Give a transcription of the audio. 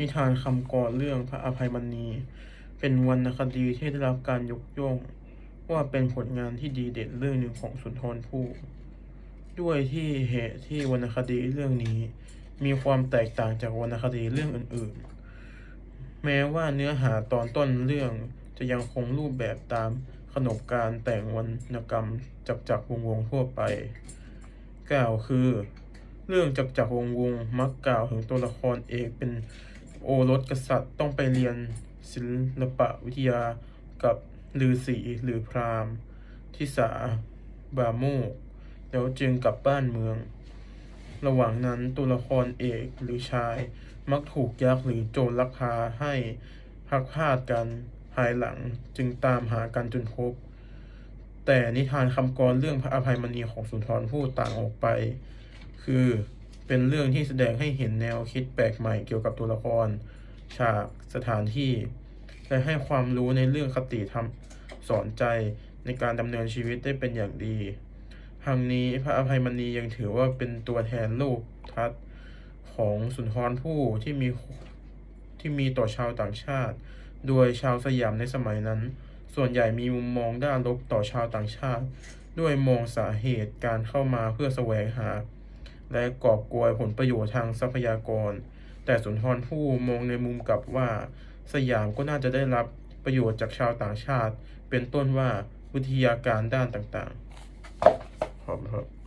นิทานคำกรเรื่องพระอภัยมณี เป็นวรรณคดีที่ได้รับการยกย่องว่าเป็นผลงานที่ดีเด่นเรื่องหนึ่งของสุนทรภู่ด้วยที่เหตุที่วรรณคดีเรื่องนี้ มีความแตกต่างจากวรรณคดีเรื่องอื่นๆ แม้ว่าเนื้อหาตอนต้นเรื่องจะยังคงรูปแบบตามขนบการแต่งวรรณกรรมจักจักรวงวงทั่วไป กล่าวคือ เรื่องจักจักรวงวงมักกล่าวถึงตัวละครเอกเป็น โอรสกษัตริย์ต้องไปเรียนศิลปะวิทยากับฤาษีหรือพราหมณ์ทิสาบาโมก แล้วจึงกลับบ้านเมือง ระหว่างนั้นตัวละครเอกหรือชาย มักถูกยักษ์หรือโจรลักพาให้พักพาดกันภายหลังจึงตามหากันจนพบ แต่นิทานคำกรเรื่องพระอภัยมณีของสุนทรภู่ต่างออกไป คือ เป็นเรื่องที่แสดงให้เห็นแนวคิดแปลกใหม่เกี่ยวกับตัวละคร ฉากสถานที่ และให้ความรู้ในเรื่องคติธรรมสอนใจในการดำเนินชีวิตได้เป็นอย่างดีทั้งนี้พระอภัยมณียังถือว่าเป็นตัวแทนโลกทัศน์ของสุนทรภู่ที่มีที่มีต่อชาวต่างชาติ โดยชาวสยามในสมัยนั้น ส่วนใหญ่มีมุมมองด้านลบต่อชาวต่างชาติ ด้วยมองสาเหตุการเข้ามาเพื่อแสวงหา และกอบกวยผลประโยชน์ทางทรัพยากร แต่สุนทรภู่มองในมุมกลับว่า สยามก็น่าจะได้รับประโยชน์จากชาวต่างชาติ เป็นต้นว่าวิทยาการด้านต่างๆขอบคุณครับ